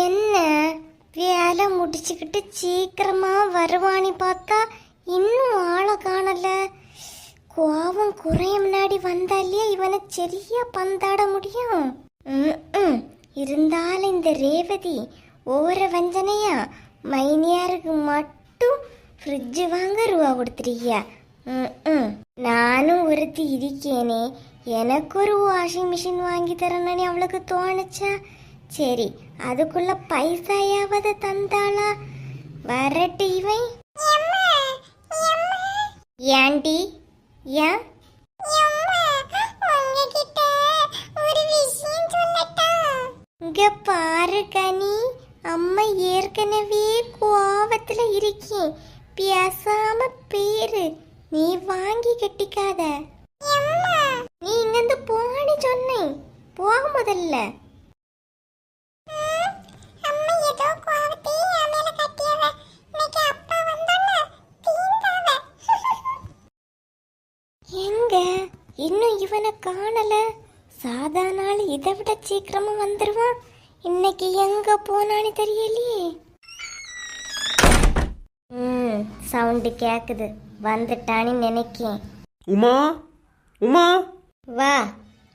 என்ன? வேலை முடிச்சுக்கிட்டு சீக்கிரமா வருவான்னு பார்த்தா இன்னும் ஆளை காணல. கோவம் குறைய முன்னாடி வந்தாலே இவனை சரியா பந்தாட முடியும். இருந்தாலும் இந்த ரேவதி ஓர வஞ்சனையா? மைனியாருக்கு மட்டும் ஃப்ரிட்ஜ் வாங்க ரூபா கொடுத்துருக்கியா? ம் நானும் ஒருத்தி இருக்கேனே. எனக்கு ஒரு வாஷிங் மிஷின் வாங்கி தரணும்னு அவளுக்கு தோணுச்சா? சரி அதுக்குள்ள பைசாயாவது தந்தாளா? வரட்டு இவன் ஏண்டி? ஏன்? இங்க பாரு கனி அம்மா ஏற்கனவே கோவத்துல இருக்கேன். பேசாம பேரு நீ வாங்கி கட்டிக்காத. நீ இங்கிருந்து போன்னு சொன்னேன். போக முதல்ல. எங்க இன்னும் இவனை காணல. சாதாரண நாள் இதை விட சீக்கிரமா வந்துருவான். இன்னைக்கு எங்க போனான்னு தெரியலையே. ம் சவுண்டு கேக்குது. வந்துட்டான்னு நினைக்கேன். உமா உமா. வா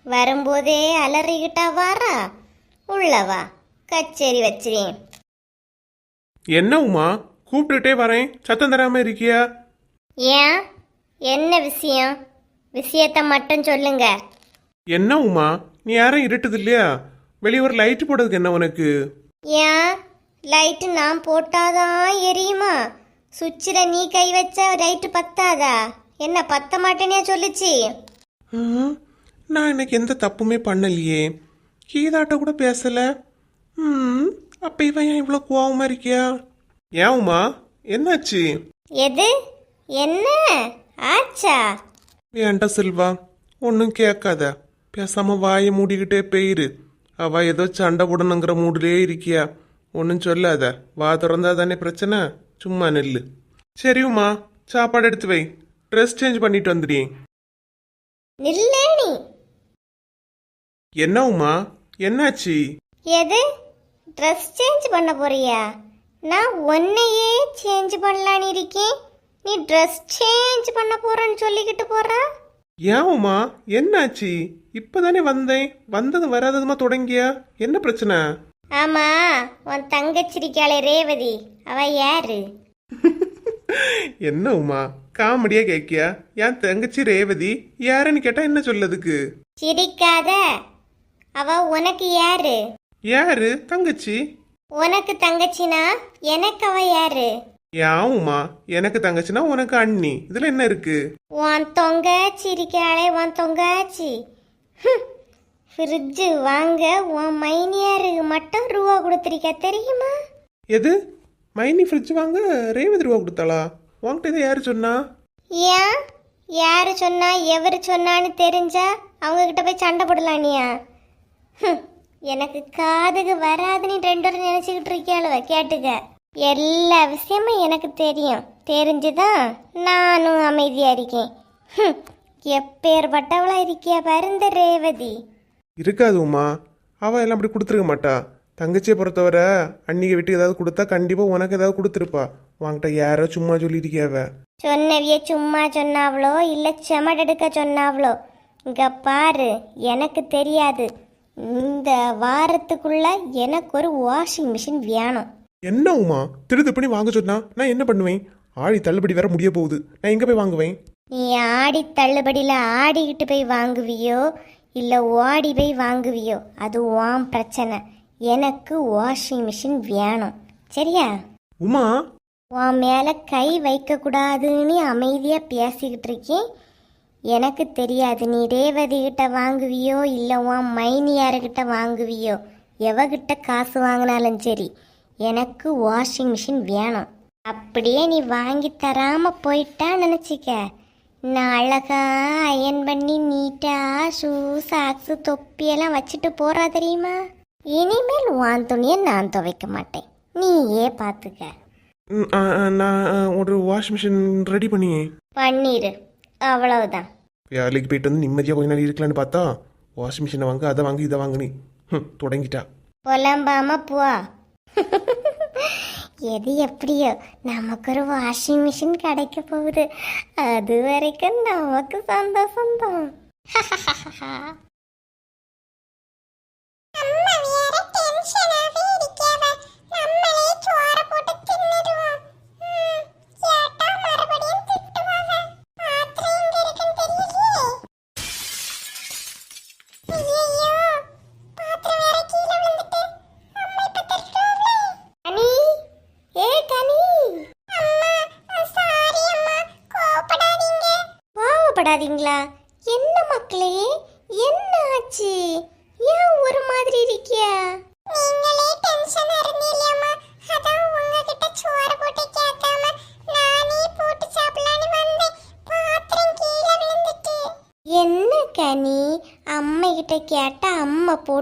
வரும்போதே அலறிக்கிட்டா வாரா? உள்ள வா கச்சேரி வச்சிரேன் என்ன உமா கூப்பிட்டுட்டே வரேன். சத்தம் தராம இருக்கியா? ஏன்? என்ன விஷயம்? விஷயத்த மட்டும் சொல்லுங்க. என்ன உமா? நீ யாரும் இருட்டுது இல்லையா வெளியே ஒரு லைட் போடுறதுக்கு என்ன உனக்கு? ஏன்? லைட்டு நான் போட்டாதான் எரியுமா? சுவிட்சில் நீ கை வச்சா லைட்டு பத்தாதா? என்ன பத்த மாட்டேனே சொல்லுச்சு. ம், நான் இன்னைக்கு எந்த தப்புமே பண்ணலையே. கீதாட்ட கூட பேசல. ம் அப்ப இவன் ஏன் இவ்வளோ கோவமா இருக்கியா? ஏன் உமா? என்னாச்சு? எது? என்ன? ஆச்சா. வேண்டாம் செல்வா ஒன்றும் கேட்காத. பேசாம வாயை மூடிக்கிட்டே போயிரு. அவ ஏதோ சண்டை போடணுங்கிற மூடிலே இருக்கியா? ஒன்றும் சொல்லாத. வா திறந்தா தானே பிரச்சனை? சும்மா நெல்லு. சரி உமா சாப்பாடு எடுத்து வை. ட்ரெஸ் சேஞ்ச் பண்ணிட்டு வந்துடி. என்ன உமா? என்னாச்சு? எது? ட்ரெஸ் சேஞ்ச் பண்ண போறியா? நான் உன்னையே சேஞ்ச் பண்ணலான்னு இருக்கேன். நீ ட்ரெஸ் சேஞ்ச் பண்ண போறேன்னு சொல்லிக்கிட்டு போறா? ஏன் உமா? என்னாச்சு? இப்பதானே வந்தேன். வந்தது வராததுமா தொடங்கியா? என்ன பிரச்சனை? ஆமா உன் தங்கச்சிரிக்காளே ரேவதி. அவ யாரு? என்ன உமா? காமெடியா கேக்கியா? என் தங்கச்சி ரேவதி யாருன்னு கேட்டா என்ன சொல்லதுக்கு? சிரிக்காத. அவ உனக்கு யாரு? யாரு? தங்கச்சி? உனக்கு தங்கச்சினா எனக்கு அவ யாரு? உமா எனக்கு தங்கச்சினா உனக்கு அண்ணி. இதுல என்ன இருக்கு? உன் தொங்காச்சி இருக்காளே உன் தொங்காச்சி. ஃப்ரிட்ஜு வாங்க உன் மைனியாருக்கு மட்டும் ரூபா கொடுத்துருக்க தெரியுமா? எது? மைனி ஃப்ரிட்ஜ் வாங்க ரேவதி ரூபா கொடுத்தாளா? உன்கிட்ட இதை யாரு சொன்னா? ஏன்? யாரு சொன்னா எவர் சொன்னான்னு தெரிஞ்சா அவங்க கிட்ட போய் சண்டை போடலானியா. எனக்கு காதுக்கு வராதுன்னு ரெண்டு பேரும் நினைச்சுக்கிட்டு இருக்கியாளுவ கேட்டுக்க. எல்லா விஷயமும் எனக்கு தெரியும். தெரிஞ்சுதான் நானும் அமைதியா இருக்கேன். ஹம். எப்பேற்பட்டவளா இருக்கியா பாரு இந்த ரேவதி. இருக்காது உமா. அவ எல்லாம் அப்படி கொடுத்துருக்க மாட்டா. தங்கச்சியை பொறுத்தவரை அன்னிக்கு வீட்டுக்கு ஏதாவது கொடுத்தா கண்டிப்பா உனக்கு ஏதாவது கொடுத்துருப்பா. உன்கிட்ட யாரோ சும்மா சொல்லியிருக்கியாவ சொன்னவிய சும்மா சொன்னாவளோ இல்ல செமடெடுக்க சொன்னாவளோ? இங்க பாரு எனக்கு தெரியாது. இந்த வாரத்துக்குள்ள எனக்கு ஒரு வாஷிங் மிஷின் வேணும். என்ன உமா? திருது பண்ணி வாங்க சொன்னா நான் என்ன பண்ணுவேன்? ஆழி தள்ளுபடி வேற முடிய போகுது. நான் எங்க போய் வாங்குவேன்? நீ ஆடி தள்ளுபடியில் ஆடிக்கிட்டு போய் வாங்குவியோ? இல்லை ஓடி போய் வாங்குவியோ? அது உன் பிரச்சனை. எனக்கு வாஷிங் மிஷின் வேணும். சரியா? உமா? உன் மேலே கை வைக்கக்கூடாதுன்னு அமைதியாக பேசிக்கிட்டு இருக்கேன். எனக்கு தெரியாது. நீ ரேவதி கிட்ட வாங்குவியோ? இல்லை உன் மைனியார்கிட்ட வாங்குவியோ? எவகிட்ட காசு வாங்கினாலும் சரி. எனக்கு வாஷிங் மிஷின் வேணும். அப்படியே நீ வாங்கி தராம போயிட்டா நினச்சிக்க. நான் அழகா அயன் பண்ணி நீட்டா ஷூ சாக்ஸு தொப்பியெல்லாம் வச்சுட்டு போறா தெரியுமா? இனிமேல் உன் துணியை நான் துவைக்க மாட்டேன். நீயே பார்த்துக்க ம், ஆ, ஆ, நான் ஆ, ஒரு வாஷிங் மிஷின் ரெடி பண்ணி பண்ணிரு. அவ்வளவுதான். வேலைக்கு போயிட்டு வந்து நிம்மதியாக கொஞ்ச நாள் இருக்கலான்னு பார்த்தா வாஷிங் மிஷினை வாங்க அதை வாங்க இதை வாங்கினி தொடங்கிட்டா. புலம்பாம போ எது எப்படியோ நமக்கு ஒரு வாஷிங் மிஷின் கிடைக்க போகுது. அது வரைக்கும் நமக்கு சந்தோஷம் தான் கனி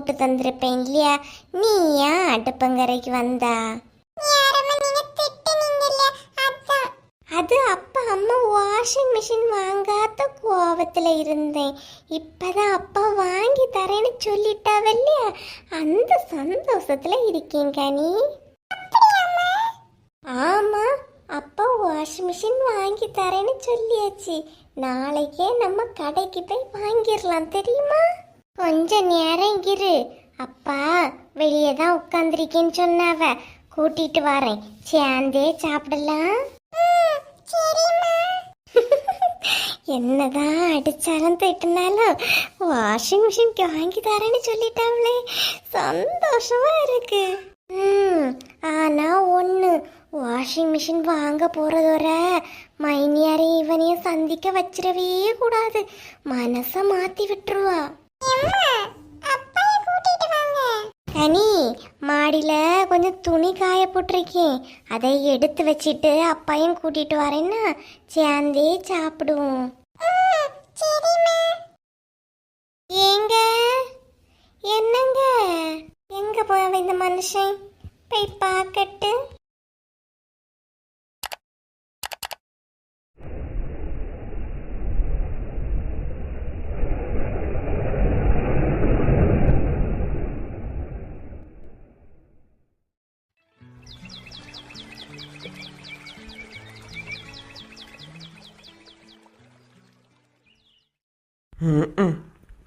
போட்டு தந்திருப்பேன் இல்லையா? நீ ஏன் அடுப்பங்கரைக்கு வந்தா? அது அப்பா அம்மா வாஷிங் மிஷின் வாங்காத கோவத்துல இருந்தேன். இப்பதான் அப்பா வாங்கி தரேன்னு சொல்லிட்டாவல்லையா அந்த சந்தோஷத்துல இருக்கேன் கனி ஆமா அப்பா வாஷிங் மிஷின் வாங்கி தரேன்னு சொல்லியாச்சு. நாளைக்கே நம்ம கடைக்கு போய் வாங்கிடலாம் தெரியுமா? கொஞ்ச நேரம் இரு. அப்பா வெளியே தான் உட்காந்துருக்கேன்னு சொன்னாவ. கூட்டிட்டு வரேன். சேர்ந்தே சாப்பிடலாம். என்னதான் அடிச்சாலும் திட்டினாலும் வாஷிங் மிஷின் வாங்கி தரேன்னு சொல்லிட்டாங்களே சந்தோஷமா இருக்கு. ம் ஆனா ஒன்று வாஷிங் மிஷின் வாங்க போறதோட மைனியாரையும் இவனையும் சந்திக்க வச்சிடவே கூடாது. மனச மாத்தி விட்டுருவா. கனி மாடியில் கொஞ்சம் துணி காய போட்டிருக்கேன். அதை எடுத்து வச்சிட்டு அப்பாயும் கூட்டிட்டு வரேன்னா சேர்ந்தே சாப்பிடுவோம். ஏங்க? என்னங்க? எங்க போய் இந்த மனுஷன்? போய் பார்க்கட்டு.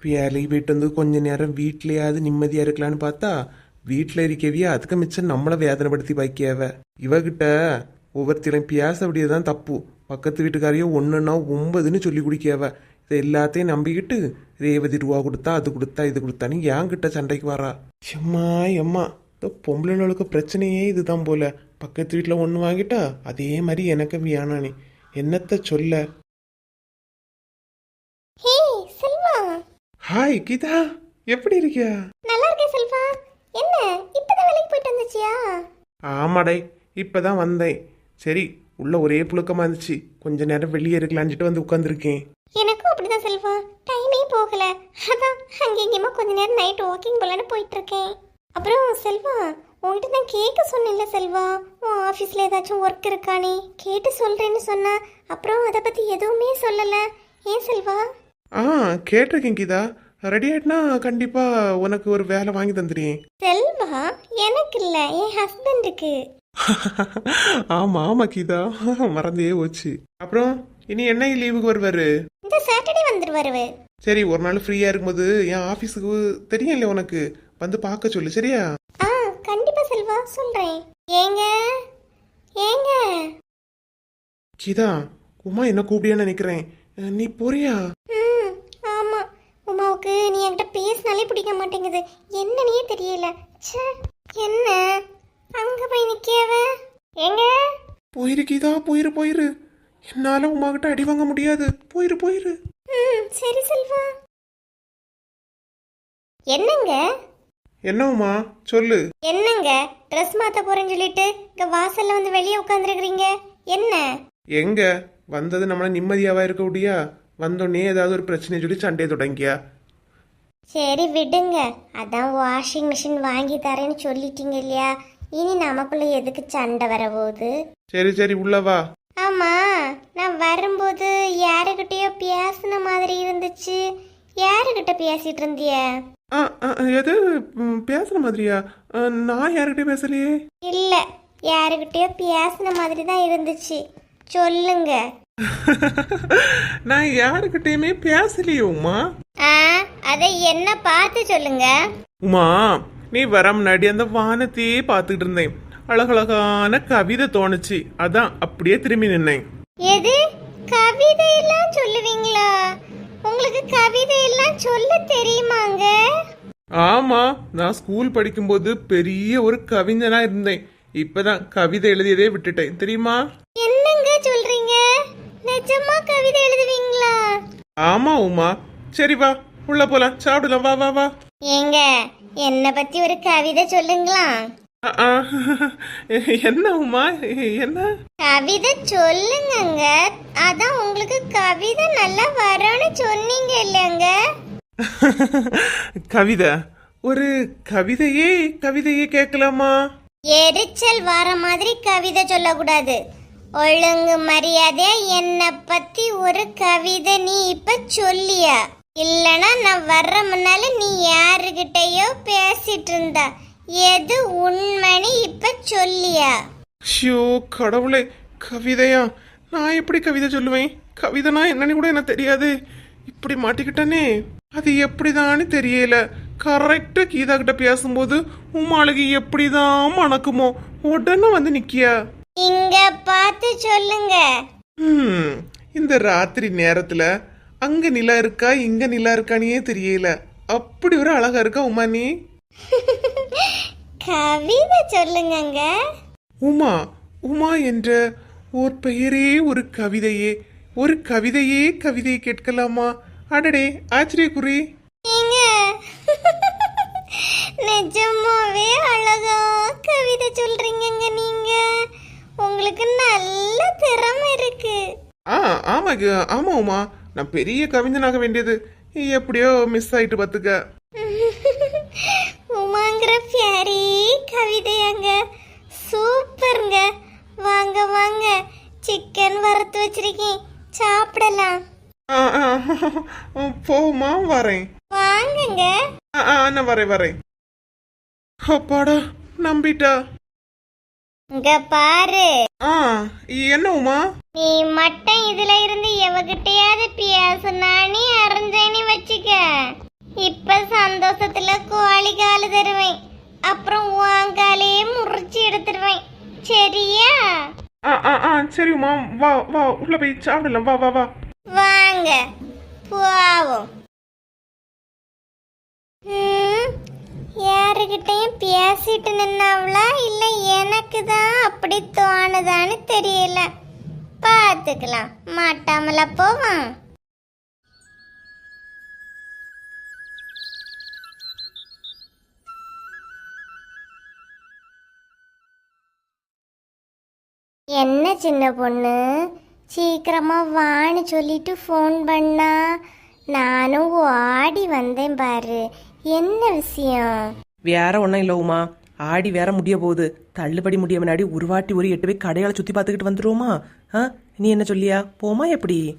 வேலைக்கு போயிட்டு வந்து கொஞ்ச நேரம் வீட்லயாவது நிம்மதியா இருக்கலான்னு பார்த்தா வீட்டில் இருக்கவியே? அதுக்கு மிச்சம் நம்மளை வேதனைப்படுத்தி வைக்கியவ இவகிட்ட ஒவ்வொருத்தரும் பேச அப்படியேதான் தப்பு. பக்கத்து வீட்டுக்காரையோ ஒன்றுன்னா ஒன்பதுன்னு சொல்லி குடிக்கவ இதை எல்லாத்தையும் நம்பிக்கிட்டு ரேவதி ரூபா கொடுத்தா அது கொடுத்தா இது கொடுத்தான்னு என்கிட்ட சண்டைக்கு வரா. எம்மா எம்மா. இந்த பொம்பளைகளுக்கு பிரச்சனையே இதுதான் போல. பக்கத்து வீட்டில் ஒன்று வாங்கிட்டா அதே மாதிரி எனக்கு வியானானி. என்னத்த சொல்ல? Hey hi Geetha. எப்படி இருக்கியா? நல்லா இருக்கேன் செல்வா. என்ன இப்பதான் வேலைக்கு போயிட்டு வந்துச்சியா? ஆமாடே இப்பதான் வந்தேன். சரி உள்ள ஒரே புழுக்கமா இருந்துச்சு. கொஞ்ச நேரம் வெளியே இருக்கலான்ட்டு வந்து உட்காந்துருக்கேன் எனக்கும் அப்படிதான் செல்வா. டைமே போகல. அதான் அங்கே இங்கேயுமா கொஞ்ச நேரம் நைட் வாக்கிங் போலான்னு போயிட்டு இருக்கேன் அப்புறம் செல்வா உன்கிட்ட தான் கேட்க சொன்னேன்ல செல்வா. உன் ஆஃபீஸில் ஏதாச்சும் ஒர்க் இருக்கானே. கேட்டு சொல்கிறேன்னு சொன்ன அப்புறம் அதை பற்றி எதுவுமே சொல்லலை. ஏன் செல்வா? ஆ கேட்டிருக்கேன் கீதா ரெடி ஆயிட்டுனா கண்டிப்பா உனக்கு ஒரு வேலை வாங்கி தந்துடுறேன். செல்வா எனக்கு இல்லை. என் ஹஸ்பண்டுக்கு ஆமா ஆமா கீதா. மறந்தே போச்சு. அப்புறம் இனி என்னைக்கு லீவுக்கு வருவாரு? இந்த சாட்டர்டே வந்துடுவாரு சரி ஒரு நாள் ஃப்ரீயா இருக்கும்போது என் ஆஃபீஸுக்கு தெரியும் இல்லையா உனக்கு? வந்து பார்க்க சொல்லு சரியா? ஆ கண்டிப்பா செல்வா சொல்றேன். ஏங்க? ஏங்க? கீதா உமா என்ன கூப்பிடியான்னு நினைக்கிறேன். நீ போறியா ம் ஆமா உமாவுக்கு நீ என்கிட்ட பேசினாலே பிடிக்க மாட்டேங்குது. என்னன்னே தெரியல. ச்சே என்ன? அங்க போய் நிக்கவ ஏங்க போயிரு கீதா போயிரு போயிரு. என்னால உமா கிட்ட அடி வாங்க முடியாது. போயிரு போயிரு. ம் சரி செல்வா. என்னங்க? என்ன உமா? சொல்லு. என்னங்க? ட்ரெஸ் மாத்த போறேன்னு சொல்லிட்டு இங்க வாசல்ல வந்து வெளியே உட்காந்துருக்கீங்க என்ன? எங்க? வந்தது நம்மள நிம்மதியாவா இருக்க முடியா வந்தோடனே ஏதாவது ஒரு பிரச்சனை சொல்லி சண்டையை தொடங்கியா? சரி விடுங்க. அதான் வாஷிங் மிஷின் வாங்கி தரேன்னு சொல்லிட்டீங்க இல்லையா? இனி நமக்குள்ள எதுக்கு சண்டை வரப்போகுது? சரி சரி உள்ள வா. ஆமா நான் வரும்போது யாருக்கிட்டயோ பேசின மாதிரி இருந்துச்சு. யாருக்கிட்ட பேசிட்டு இருந்திய? ஆ ஆ, எது ம், பேசுற மாதிரியா? ஆ, நான் யார்கிட்டயும் பேசலையே. இல்ல யாருக்கிட்டயோ பேசின மாதிரி தான் இருந்துச்சு. சொல்லுங்க. நான் யாருக்கிட்டயுமே பேசலையே உமா. அதை என்ன பார்த்து சொல்லுங்க? உமா நீ வர முன்னாடி அந்த வானத்தையே பார்த்துக்கிட்டு இருந்தேன். அழகழகான கவிதை தோணுச்சு. அதான் அப்படியே திரும்பி நின்னேன். எது? கவிதை எல்லாம் சொல்லுவீங்களா? உங்களுக்கு கவிதை எல்லாம் சொல்ல தெரியுமாங்க? ஆமா நான் ஸ்கூல் படிக்கும்போது பெரிய ஒரு கவிஞனா இருந்தேன். இப்பதான் கவிதை எழுதியதே விட்டுட்டேன். தெரியுமா? நிஜமா கவிதை எழுதுவீங்களா? ஆமா உமா. சரி வா உள்ள போலாம். சாப்பிடலாம். வா வா வா. ஏங்க என்ன பத்தி ஒரு கவிதை சொல்லுங்களா? ஆ. என்ன உமா? என்ன? கவிதை சொல்லுங்கங்க. அதான் உங்களுக்கு கவிதை நல்லா வரும்னு சொன்னீங்க இல்லைங்க? கவிதை. ஒரு கவிதையே கவிதையே கேட்கலாமா? எரிச்சல் வர மாதிரி கவிதை சொல்லக்கூடாது. ஒழுங்கு மரியாதையா என்னை பத்தி ஒரு கவிதை நீ இப்ப சொல்லியா? இல்லனா நான் வர்ற முன்னால நீ யாருகிட்டயோ பேசிட்டு இருந்தா எது உண்மைன்னு இப்ப சொல்லியா? ஷியோ கடவுளே கவிதையா? நான் எப்படி கவிதை சொல்லுவேன்? கவிதைனா என்னன்னு கூட எனக்கு தெரியாது. இப்படி மாட்டிக்கிட்டனே. அது எப்படிதான்னு தெரியல. கரெக்டா கீதா கிட்ட பேசும்போது உமாளுக்கு எப்படிதான் மணக்குமோ? உடனே வந்து நிக்கியா? இங்க பார்த்து சொல்லுங்க. ஹம், இந்த ராத்திரி நேரத்துல அங்க நிலா இருக்கா இங்க நிலா இருக்கானே தெரியல. அப்படி ஒரு அழகா இருக்கா உமா நீ? கவிதை சொல்லுங்கங்க. உமா உமா என்ற ஓர் பெயரே ஒரு கவிதையே. ஒரு கவிதையே கவிதையை கேட்கலாமா? அடடே ஆச்சரியக்குறி நீங்க. நிஜமாவே அழகா கவிதை சொல்றீங்கங்க உங்களுக்கு நல்ல திறமை இருக்கு. ஆ ஆமா க- ஆமா உமா. நான் பெரிய கவிஞனாக வேண்டியது. எப்படியோ மிஸ் ஆயிட்டு பாத்துக்க உமாங்கிற பியாரி கவிதையாங்க. சூப்பருங்க. வாங்க வாங்க. சிக்கன் வறுத்து வச்சிருக்கேன். சாப்பிடலாம். போமா வரேன். வாங்குங்க. ஆ, ஆ, நான் வரேன் வரேன். அப்பாடா நம்பிட்டா. இங்க பாரு. ஆ என்ன உமா? நீ மட்டும் இதுல இருந்து எவகிட்டயாவது பேசுனா நீ அறிஞ்சேன்னு வச்சுக்க. இப்ப சந்தோஷத்துல கோழி காலு தருவேன். அப்புறம் உன் காலையே முறிச்சு எடுத்துருவேன். சரியா? ஆ ஆ ஆ சரி உமா. வா வா உள்ள போய் சாப்பிடலாம். வா வா வா. வாங்க. போவோம். ம், யாருகிட்டயும் பேசிட்டு நின்னாவளா? இல்ல எனக்கு தான் அப்படி தோணுதான்னு தெரியல. பார்த்துக்கலாம் மாட்டாமல போவான் என்ன சின்ன பொண்ணு? சீக்கிரமா வான்னு சொல்லிட்டு ஃபோன் பண்ணா. நானும் ஓடி வந்தேன் பாரு. என்ன விஷயம்? வேற ஒன்றும் இல்லை உமா. ஆடி வேற முடிய போகுது. தள்ளுபடி முடிய முன்னாடி ஒரு வாட்டி ஒரு எட்டு போய் கடையால சுற்றி பார்த்துக்கிட்டு வந்துருவோமா? ஆ? நீ என்ன சொல்லியா? போமா எப்படி?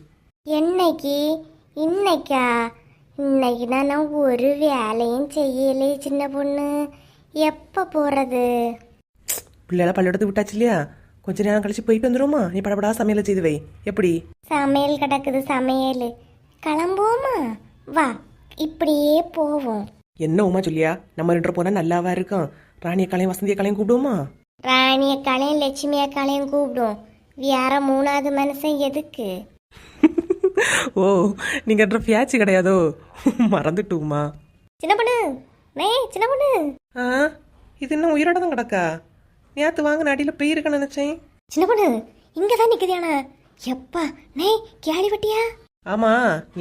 என்னைக்கு? இன்னைக்கா? இன்னைக்கு தான் நான் ஒரு வேலையும் செய்யலே சின்ன பொண்ணு. எப்போ போறது? பிள்ளைகளை பள்ளியோடத்து விட்டாச்சு இல்லையா? கொஞ்ச நேரம் கழிச்சு போயிட்டு வந்துருவோமா? நீ படபடா சமையலை செய்து வை. எப்படி? சமையல் கிடக்குது சமையல். கிளம்புவோமா? வா. இப்படியே போவோம். என்ன உமா சொல்லியா நம்ம ரெண்டு போனால் நல்லாவா இருக்கும்? ராணி அக்காளையும் வசந்தி அக்காளையும் கூப்பிடுவோமா? ராணி அக்காளையும் லட்சுமி அக்காளையும் கூப்பிடும் வேற மூணாவது மனுஷன் எதுக்கு? ஓ நீங்க பியாச்சு கிடையாதோ? மறந்துட்டுமா சின்ன பொண்ணு சின்ன பொண்ணு. ஆ இது இன்னும் உயிரோட தான் கிடக்கா? நேற்று வாங்கின அடியில் போயிருக்கேன்னு நினச்சேன். சின்ன பொண்ணு இங்க தான் நிக்குதியானா எப்பா நே கேளி வட்டியா ஆமா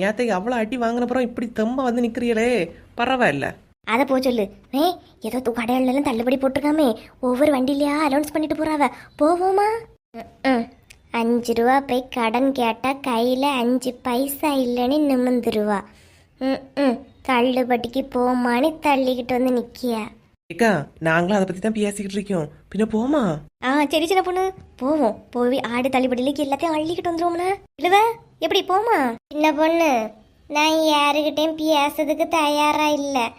ஏத்தை அவ்வளோ அடி வாங்கினப்புறம் இப்படி தெம்ப வந்து நிக்கிறீங்களே பரவாயில்ல. அதை போ சொல்லு. மே ஏதோ தூ கடையிலலாம் தள்ளுபடி போட்டிருக்காமே. ஒவ்வொரு வண்டிலையா அலௌன்ஸ் பண்ணிட்டு போறாவ. போவோமா? அஞ்சு ரூபா போய் கடன் கேட்டால் கையில் அஞ்சு பைசா இல்லைன்னு நிமிந்துருவா ம் ம். தள்ளுபடிக்கு போமான்னு தள்ளிக்கிட்டு வந்து நிக்கியா. ஏக்கா நாங்களும் அதை பற்றி தான் பேசிக்கிட்டு இருக்கோம். பின்ன போமா ஆ சரி சின்ன பொண்ணு. போவோம். போய் ஆடு தள்ளுபடியிலேக்கு எல்லாத்தையும் அள்ளிக்கிட்டு வந்துருவோம்னா இல்லைவ எப்படி போமா? சின்ன பொண்ணு நான் யாருக்கிட்டையும் பேசுறதுக்கு தயாரா இல்ல.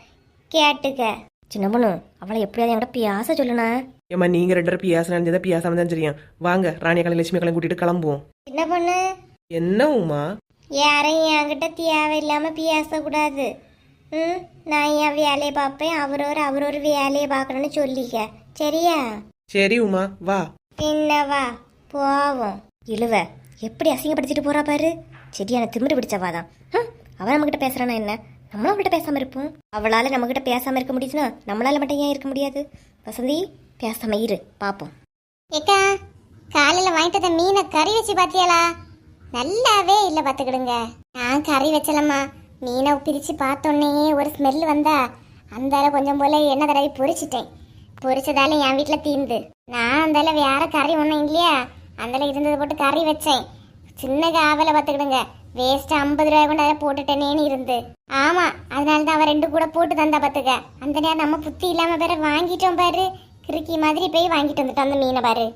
கேட்டுக்க. சின்ன பொண்ணு அவளை எப்படியாவது என்கிட்ட பேச சொல்லுண்ணா. ஏம்மா நீங்கள் ரெண்டு பேரும் பியாச நினைஞ்சதா பியாசாம தான் தெரியும். வாங்க ராணிய கலை லட்சுமி கூட்டிட்டு கிளம்புவோம். சின்ன பொண்ணு. என்ன உமா? யாரையும் என்கிட்ட தேவையில்லாம பேசக்கூடாது. ம் நான் என் வேலையை பார்ப்பேன். அவரவர் அவரவர் வேலையை பார்க்கணும்னு சொல்லிக்க. சரியா? சரி உமா வா. பின்னவா போவோம். இழுவ. எப்படி அசிங்கப்படுத்திட்டு போறா பாரு? செடியான திமிரு பிடிச்சவாதான் அவன் நம்மகிட்ட பேசுறானா என்ன? நம்மளும் அவள்கிட்ட பேசாம இருப்போம். அவளால நம்மகிட்ட பேசாம இருக்க முடியுதுன்னா நம்மளால மட்டும் ஏன் இருக்க முடியாது? வசந்தி பேசாம இரு பாப்போம். ஏக்கா காலையில வாங்கிட்டு வந்த மீனை கறி வச்சு பாத்தியாளா? நல்லாவே இல்ல பாத்துக்கிடுங்க. நான் கறி வச்சலம்மா. மீனை பிரிச்சு பார்த்தோன்னே ஒரு ஸ்மெல் வந்தா அந்த கொஞ்சம் போல எண்ணெய் தடவி பொரிச்சிட்டேன். பொரிச்சதால என் வீட்டுல தீந்து. நான் அந்தால வேற கறி ஒண்ணும் இல்லையா? அதில் இருந்தது போட்டு கறி வச்சேன். சின்ன காவலை பார்த்துக்கிடுங்க வேஸ்ட் ஐம்பது ரூபாய் கொண்டு அதை போட்டுட்டேனேன்னு இருந்து. ஆமாம் அதனால தான் அவன் ரெண்டு கூட போட்டு தந்தா பார்த்துக்க அந்த நேரம் நம்ம புத்தி இல்லாமல் பேர வாங்கிட்டோம் பாரு. கிறுக்கி மாதிரி போய் வாங்கிட்டு வந்துட்டோம் அந்த மீனை பாரு.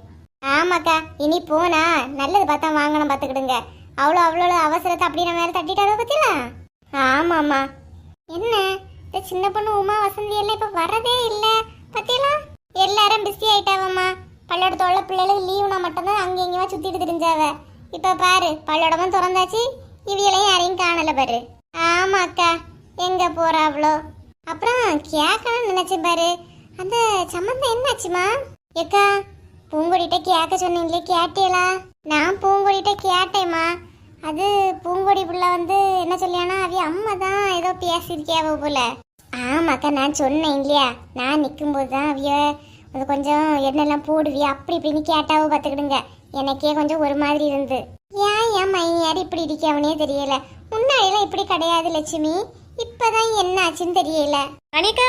ஆமாக்கா இனி போனா நல்லது பார்த்தா வாங்கணும் பார்த்துக்கிடுங்க அவ்வளோ அவ்வளோ அவசரத்தை அப்படி நம்ம மேலே தட்டிட்டாரோ பார்த்தீங்களா ஆமாம்மா. என்ன? இந்த சின்ன பொண்ணு உமா வசந்தி எல்லாம் இப்போ வரதே இல்லை. பார்த்தீங்களா எல்லாரும் பிஸி ஆயிட்டாவம்மா. பள்ளியோடத்துல உள்ள பிள்ளைகளுக்கு லீவுனா மட்டும்தான் அங்கே எங்கேயுமா சுற்றிட்டு தெரிஞ்சாவ. இப்போ பாரு பல்லடமும் திறந்தாச்சு இவியலையும் யாரையும் காணலை பாரு. ஆமாக்கா அக்கா எங்க அவ்வளோ அப்புறம் கேட்கணும்னு நினைச்சேன் பாரு. அந்த சம்மந்தம் என்னாச்சுமா? ஏக்கா பூங்கொடிட்ட கேட்க சொன்னீங்களே கேட்டேலா நான் பூங்கொடிட்ட கேட்டேம்மா. அது பூங்கொடி புள்ள வந்து என்ன சொல்லியானா அவிய அம்மா தான் ஏதோ பேசியிருக்கியாவ போல. ஆமாக்கா நான் சொன்னேன் இல்லையா? நான் நிற்கும்போது தான் அவிய அது கொஞ்சம் எண்ணெல்லாம் போடுவியா? அப்படி இப்படின்னு கேட்டாவோ பார்த்துக்கிடுங்க. எனக்கே கொஞ்சம் ஒரு மாதிரி இருந்து. ஏன் ஏன் மையார் இப்படி இருக்கவனே தெரியல. முன்னாடிலாம் இப்படி கிடையாது லட்சுமி. இப்பதான் என்ன ஆச்சுன்னு தெரியல. அனிகா!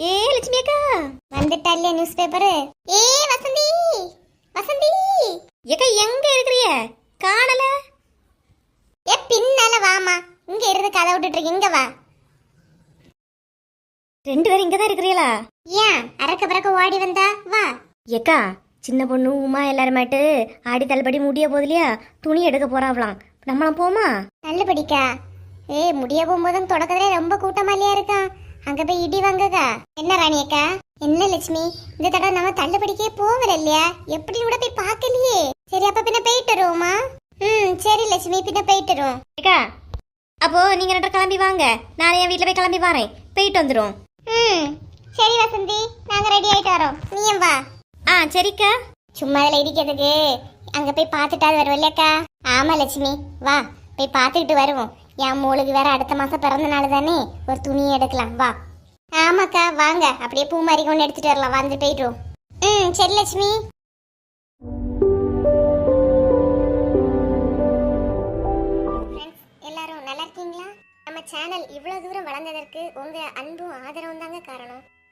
ஏ லட்சுமி அக்கா! வந்துட்டா இல்லையா நியூஸ் பேப்பரு ஏ வசந்தி! வசந்தி! ஏக்கா எங்க இருக்கிறிய காணல. ஏ பின்னால வாமா இங்க இருந்து கதை விட்டுட்டு இருக்கு. இங்க வா. ரெண்டு பேரும் இங்க தான் இருக்கிறீங்களா? ஏன்? அறக்க பறக்க ஓடி வந்தா? வா. ஏக்கா சின்ன பொண்ணு உமா எல்லாருமேட்டு ஆடி தள்ளுபடி முடிய போது இல்லையா துணி எடுக்க போறாங்களாம் நம்மளும் போமா? தள்ளுபடிக்கா ஏ முடிய போகும்போதும் தொடக்கத்திலே ரொம்ப கூட்டமா இல்லையா இருக்கா அங்க போய் இடி வாங்கக்கா. என்ன ராணி அக்கா? என்ன லட்சுமி? இந்த தடவை நம்ம தள்ளுபடிக்கே போகல இல்லையா? எப்படி கூட போய் பார்க்கலையே. சரி அப்ப பின்ன போயிட்டு வருவோமா? ம் சரி லட்சுமி பின்ன போயிட்டு வருவோம். அக்கா அப்போ நீங்க ரெண்டு கிளம்பி வாங்க. நான் என் வீட்ல போய் கிளம்பி வரேன். போயிட்டு வந்துரும் ம். சரி வசந்தி நாங்க ரெடி ஆயிட்டு வரோம். நீயும் வா. ஆ சரிக்கா. சும்மா அதில் இடிக்கிறதுக்கு. அங்க போய் பார்த்துட்டாது வருவோம் இல்லையாக்கா ஆமா லட்சுமி. வா போய் பார்த்துக்கிட்டு வருவோம். என் மூளுக்கு வேற அடுத்த மாசம் பிறந்த நாள் தானே. ஒரு துணியை எடுக்கலாம். வா. ஆமாக்கா வாங்க. அப்படியே பூ மாதிரி கொண்டு எடுத்துட்டு வரலாம். வந்து போயிட்டு ம் சரி லட்சுமி. எல்லாரும் நல்லா இருக்கீங்களா? நம்ம சேனல் இவ்வளோ தூரம் வளர்ந்ததற்கு உங்கள் அன்பும் ஆதரவும் தாங்க காரணம்.